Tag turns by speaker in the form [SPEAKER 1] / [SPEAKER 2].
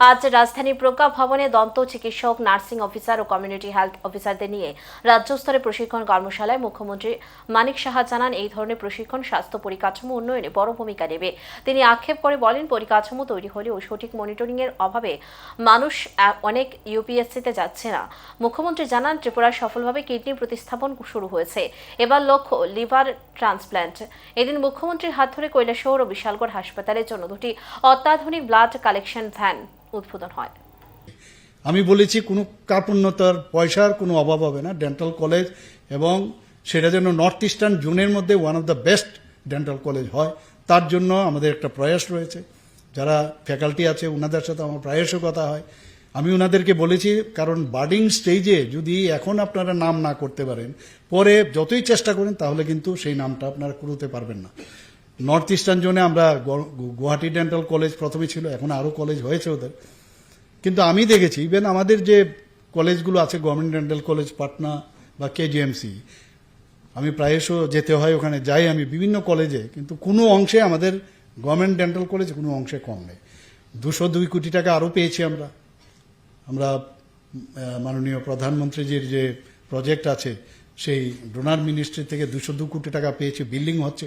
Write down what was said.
[SPEAKER 1] আজ রাজধানীর প্রজ্ঞা ভবনে দন্ত চিকিৎসক, নার্সিং অফিসার ও কমিউনিটি হেলথ অফিসারদের নিয়ে রাজ্য স্তরে প্রশিক্ষণ কর্মশালায় মুখ্যমন্ত্রী মানিক সাহা জানান, এই ধরনের প্রশিক্ষণ স্বাস্থ্য পরিকাঠামো উন্নয়নে বড় ভূমিকা নেবে। তিনি আক্ষেপ করে বলেন, পরিকাঠামো তৈরি হলেও সঠিক মনিটরিং এর অভাবে মানুষ অনেক ইউপিএসসিতে যাচ্ছে না। মুখ্যমন্ত্রী জানান, ত্রিপুরায় সফলভাবে কিডনি প্রতিস্থাপন শুরু হয়েছে। এবার লক্ষ্য, লিভার ট্রান্সপ্ল্যান্ট এদিন মুখ্যমন্ত্রীর হাত ধরে কৈলাসহর ও বিশালগড় হাসপাতালের জন্য দুটি অত্যাধুনিক ব্লাড কালেকশন ভ্যান উদ্বোধন হয়।
[SPEAKER 2] আমি বলেছি কোনো কার্পণ্যতার পয়সার কোনো অভাব হবে না ডেন্টাল কলেজ এবং সেটা যেন নর্থ ইস্টার্ন জোনের মধ্যে one of the best dental college হয়, তার জন্য আমাদের একটা প্রয়াস রয়েছে। যারা ফ্যাকাল্টি আছে ওনাদের সাথে আমার প্রায়শই কথা হয়। আমি ওনাদেরকে বলেছি, কারণ বার্ডিং স্টেজে যদি এখন আপনারা নাম না করতে পারেন, পরে যতই চেষ্টা করেন, তাহলে কিন্তু সেই নামটা আপনারা করতে পারবেন না। নর্থ ইস্টার্ন জোনে আমরা গুয়াহাটি ডেন্টাল কলেজ প্রথমে ছিল, এখন আরও কলেজ হয়েছে ওদের। কিন্তু আমি দেখেছি ইভেন আমাদের যে কলেজগুলো আছে গভর্নমেন্ট ডেন্টাল কলেজ পাটনা বা কেজিএমসি আমি প্রায়শ যেতে হয় ওখানে, যাই আমি বিভিন্ন কলেজে কিন্তু কোনো অংশে আমাদের গভর্নমেন্ট ডেন্টাল কলেজ কোনো অংশে কম নেই। দুশো দুই কোটি টাকা আরও পেয়েছি আমরা। আমরা মাননীয় প্রধানমন্ত্রীজির যে প্রজেক্ট আছে, সেই ডোনার মিনিস্ট্রি থেকে দুশো দু কোটি টাকা পেয়েছি বিল্ডিং হচ্ছে।